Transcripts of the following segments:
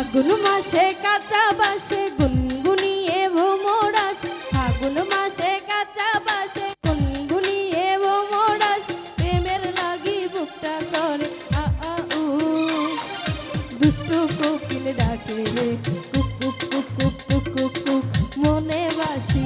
ফাগুন মাসে কাঁচা বাসে গুনগুনিয়ে ভ্রমর আসে ফাগুন মাসে কাঁচা বাসে গুনগুনিয়ে ভ্রমর প্রেমের লাগি বুকটা করে, আ আ, উ। দুষ্ট কোকিল ডাকে কুক কুক কুক কুক কুক, মনে বাসি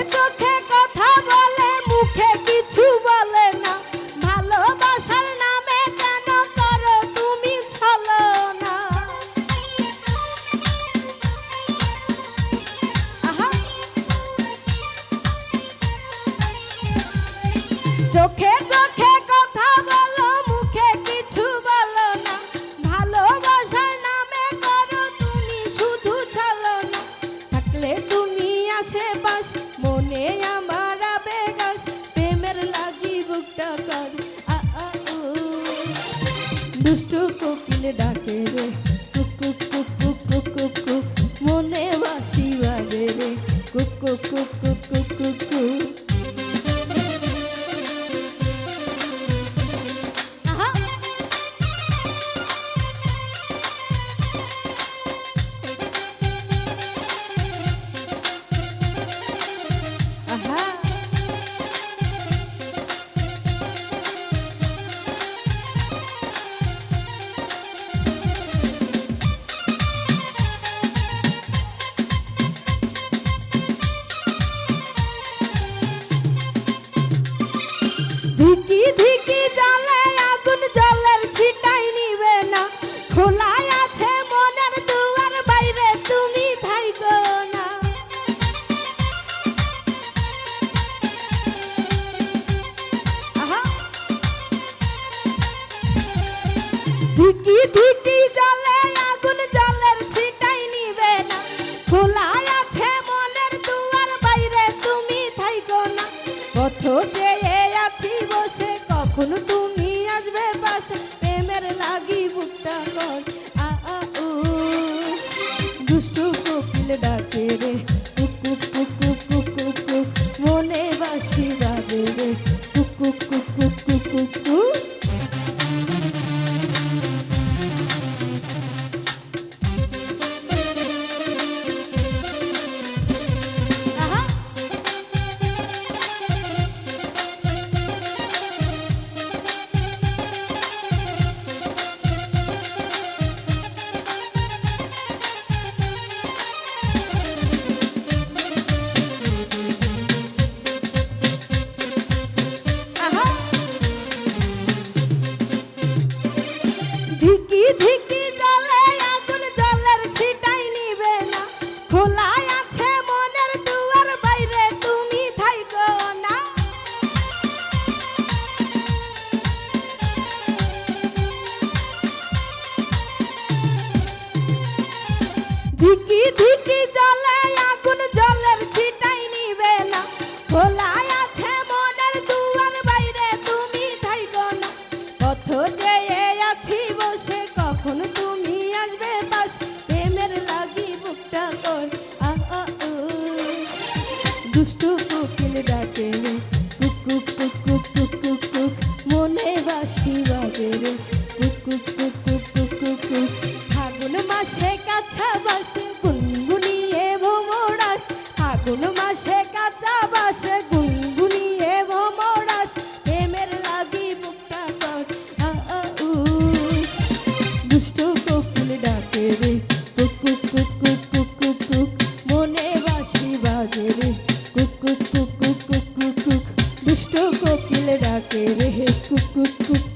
Это প্রেমের লাগি বুকটা করছে ডাকে রে কুক কুক